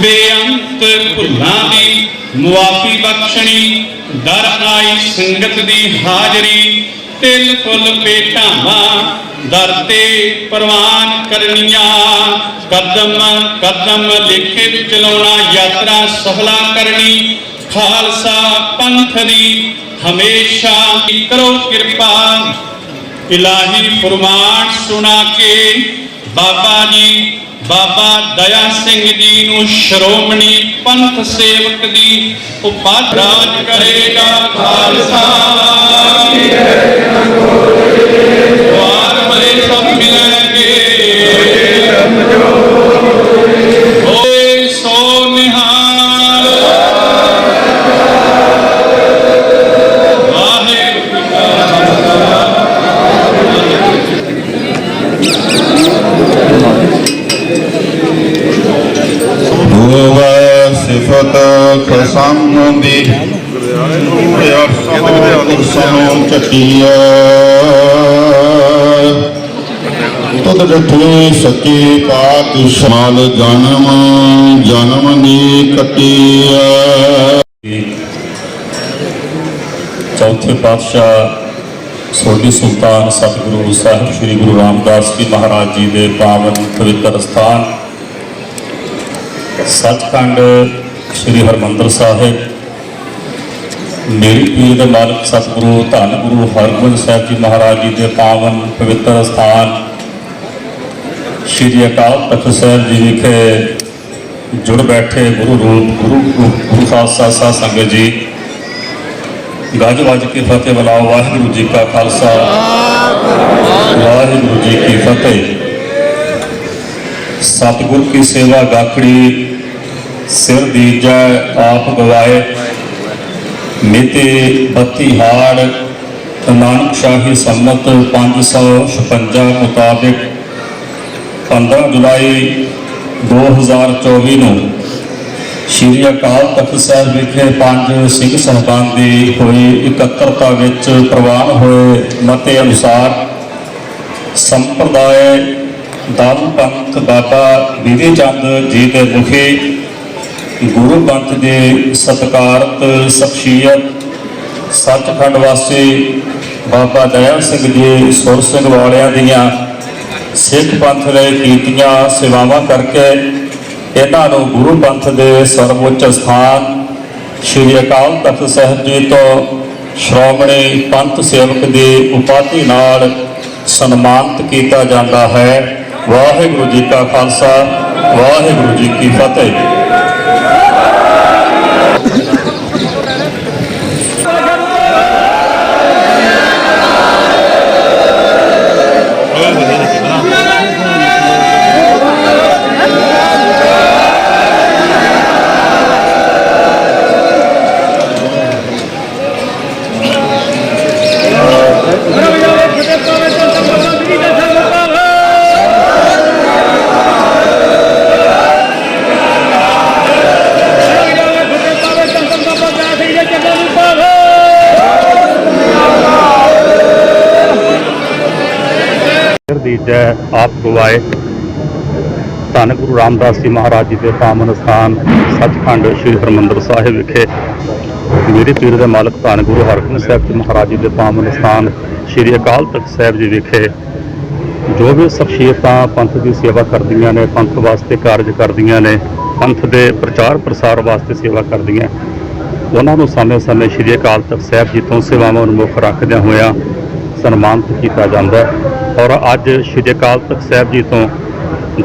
ਬੇਅੰਤ ਭੁੱਲਾਂ ਦੀ ਮੁਆਫੀ ਬਖਸ਼ਣੀ, ਦਰ ਆਈ ਸੰਗਤ ਦੀ ਹਾਜ਼ਰੀ, ਤਿਲ ਫੁੱਲ ਭੇਟਾਵਾਂ, ਦਰ ਤੇ ਪ੍ਰਵਾਨ ਕਰਨੀਆਂ। ਕਦਮ ਕਦਮ ਲਿਖੇ ਚਲਾਉਣਾ, ਯਾਤਰਾ ਸਫਲਾ ਕਰਨੀ। ਖਾਲਸਾ ਪੰਥ ਦੀ ਹਮੇਸ਼ਾ ਕਰੋ ਕਿਰਪਾ। ਇਲਾਹੀ ਫਰਮਾਨ ਸੁਣਾ ਕੇ ਬਾਬਾ ਜੀ ਬਾਬਾ ਦਇਆ ਸਿੰਘ ਜੀ ਨੂੰ ਸ਼੍ਰੋਮਣੀ ਪੰਥ ਸੇਵਕ ਦੀ ਉਪਾਧੀ ਰਾਜ ਕਰੇਗਾ ਖਾਲਸਾ। ਵਾਰ ਹੋਵੇ ਖਸਮ ਦੀ ਕੁਰਸਨੋਂ ਚਟਿਆ ਤਦ ਡਠੇ ਸੱਚੇ ਪਾਤਸ਼ਾਹ ਜਨਮ ਜਨਮ ਦੀ ਕਟਿਆ ਚੌਥੇ ਪਾਤਸ਼ਾਹ ਸੋਢੀ ਸੁਲਤਾਨ ਸਤਿਗੁਰੂ ਸਾਹਿਬ ਸ੍ਰੀ ਗੁਰੂ ਰਾਮਦਾਸ ਜੀ ਮਹਾਰਾਜ ਜੀ ਦੇ ਪਾਵਨ ਪਵਿੱਤਰ ਸਥਾਨ। ਸੱਚਖੰਡ ਸ੍ਰੀ ਹਰਮੰਦਰ ਸਾਹਿਬ। ਮੇਰੀ ਪੀਰ ਦੇ ਮਾਲਕ ਸਤਿਗੁਰੂ, ਧੰਨ ਗੁਰੂ ਹਰਗੋਬਿੰਦ ਸਾਹਿਬ ਜੀ ਮਹਾਰਾਜ ਜੀ ਦੇ ਪਾਵਨ ਪਵਿੱਤਰ ਸਥਾਨ, ਸ੍ਰੀ ਅਕਾਲ ਤਖਤ ਸਾਹਿਬ ਜੀ ਵਿਖੇ ਜੁੜ ਬੈਠੇ ਗੁਰੂ ਰੂਪ, ਗੁਰੂ ਗੁਰੂ ਖਾਲਸਾ ਸਾਧ ਸੰਗਤ ਜੀ। ਗੱਜ ਵੱਜ ਕੇ ਫਤਿਹ ਬੁਲਾਓ ਵਾਹਿਗੁਰੂ ਜੀ ਕਾ ਖਾਲਸਾ। ਵਾਹਿਗੁਰੂ ਜੀ ਕੀ ਫਤਿਹ। ਸਤਿਗੁਰ ਕੀ ਸੇਵਾ ਗਾਖੜੀ ਸਿਰ ਦੀਜਾ ਆਪ ਗਵਾਏ। ਮਿਤੀ 32 ਹਾੜ ਨਾਨਕ ਸ਼ਾਹੀ ਸੰਮਤ 556 ਮੁਤਾਬਿਕ 15 ਜੁਲਾਈ 2024 ਨੂੰ ਸ਼੍ਰੀ ਅਕਾਲ ਤਖਤ ਸਾਹਿਬ ਵਿਖੇ ਪੰਜ ਸਿੰਘ ਸਾਹਿਬਾਨ ਦੀ ਹੋਈ ਇਕੱਤਰਤਾ ਵਿੱਚ ਪ੍ਰਵਾਨ ਹੋਏ ਮਤੇ ਅਨੁਸਾਰ ਸੰਪਰਦਾਇ ਦਾਨ ਪੰਥ ਬਾਬਾ ਬੀਦੀ ਚੰਦ ਜੀ ਦੇ ਮੁਖੀ ਗੁਰੂ ਪੰਥ ਦੇ ਸਤਿਕਾਰਤ ਸ਼ਖਸੀਅਤ ਸੱਚਖੰਡ ਵਾਸੀ ਬਾਬਾ ਦਇਆ ਸਿੰਘ ਜੀ, ਸੁਰ ਸਿੰਘ ਵਾਲਿਆਂ ਦੀਆਂ ਸਿੱਖ ਪੰਥ ਲਈ ਕੀਤੀਆਂ ਸੇਵਾਵਾਂ ਕਰਕੇ ਇਹਨਾਂ ਨੂੰ ਗੁਰੂ ਪੰਥ ਦੇ ਸਰਵਉੱਚ ਸਥਾਨ ਸ੍ਰੀ ਅਕਾਲ ਤਖਤ ਸਾਹਿਬ ਜੀ ਤੋਂ ਸ਼੍ਰੋਮਣੀ ਪੰਥ ਸੇਵਕ ਦੀ ਉਪਾਧੀ ਨਾਲ ਸਨਮਾਨਿਤ ਕੀਤਾ ਜਾਂਦਾ ਹੈ। ਵਾਹਿਗੁਰੂ ਜੀ ਕਾ ਖਾਲਸਾ, ਵਾਹਿਗੁਰੂ ਜੀ ਕੀ ਫਤਿਹ। ਸਿਰ ਦੀਜੈ ਆਪ ਗਵਾਏ। ਧੰਨ ਗੁਰੂ ਰਾਮਦਾਸ ਜੀ ਮਹਾਰਾਜ ਜੀ ਦੇ ਪਾਵਨ ਸਥਾਨ, ਸੱਚਖੰਡ ਸ੍ਰੀ ਹਰਮੰਦਰ ਸਾਹਿਬ ਵਿਖੇ। ਮੇਰੇ ਪੀਰ ਦੇ ਮਾਲਕ ਧੰਨ ਗੁਰੂ ਹਰਗੋਬਿੰਦ ਸਾਹਿਬ ਜੀ ਮਹਾਰਾਜ ਜੀ ਦੇ ਪਾਵਨ ਸਥਾਨ, ਸ੍ਰੀ ਅਕਾਲ ਤਖਤ ਸਾਹਿਬ ਜੀ ਵਿਖੇ। ਜੋ ਵੀ ਸ਼ਖਸੀਅਤਾਂ ਪੰਥ ਦੀ ਸੇਵਾ ਕਰਦੀਆਂ ਨੇ, ਪੰਥ ਵਾਸਤੇ ਕਾਰਜ ਕਰਦੀਆਂ ਨੇ, ਪੰਥ ਦੇ ਪ੍ਰਚਾਰ ਪ੍ਰਸਾਰ ਵਾਸਤੇ ਸੇਵਾ ਕਰਦੀਆਂ, ਉਹਨਾਂ ਨੂੰ ਸਮੇਂ-ਸਮੇਂ ਸ੍ਰੀ ਅਕਾਲ ਤਖਤ ਸਾਹਿਬ ਜੀ ਤੋਂ ਸੇਵਾਵਾਂ ਨੂੰ ਮੁੱਖ ਰੱਖਦਿਆਂ ਹੋਇਆਂ ਸਨਮਾਨਿਤ ਕੀਤਾ ਜਾਂਦਾ ਔਰ ਅੱਜ ਸ੍ਰੀ ਅਕਾਲ ਤਖਤ ਸਾਹਿਬ ਜੀ ਤੋਂ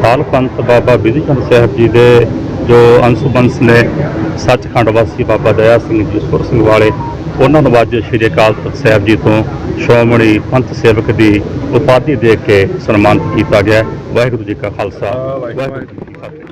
ਦਾਲ ਪੰਥ ਬਾਬਾ ਬਿਧੀ ਚੰਦ ਸਾਹਿਬ ਜੀ ਦੇ ਜੋ ਅੰਸ਼ੁਬੰਸ ਨੇ ਸੱਚਖੰਡ ਵਾਸੀ ਬਾਬਾ ਦਇਆ ਸਿੰਘ ਜੀ ਸੁਰ ਸਿੰਘ ਵਾਲੇ ਉਹਨਾਂ ਨੂੰ ਅੱਜ ਸ੍ਰੀ ਅਕਾਲ ਤਖਤ ਸਾਹਿਬ ਜੀ ਤੋਂ ਸ਼੍ਰੋਮਣੀ ਪੰਥ ਸੇਵਕ ਦੀ ਉਪਾਧੀ ਦੇ ਕੇ ਸਨਮਾਨਿਤ ਕੀਤਾ ਗਿਆ। ਵਾਹਿਗੁਰੂ ਜੀ ਕਾ ਖਾਲਸਾ ਵਾਹਿਗੁਰੂ ਜੀ ਕੀ ਫਤਿਹ।